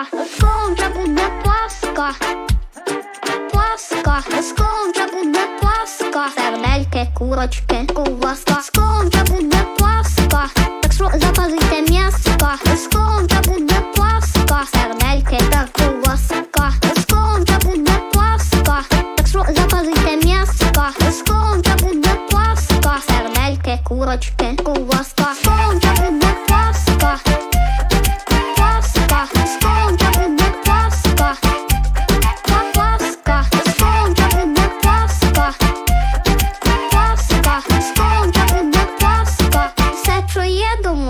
скоро вже буде паска. Паска, скоро вже буде паска. Сердельки, курочки. Скоро вже буде паска. Так що запалите м'яска. Вже буде паска. Сердельки та. Скоро вже буде паска. Так що запалите м'яска. Вже буде паска. Сердельки, курочки, ковбаска.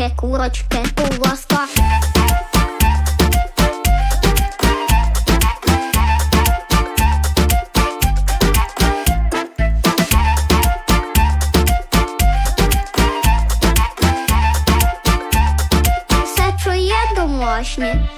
Сердельки, курочки, ковбаска. Все, чує домашнє.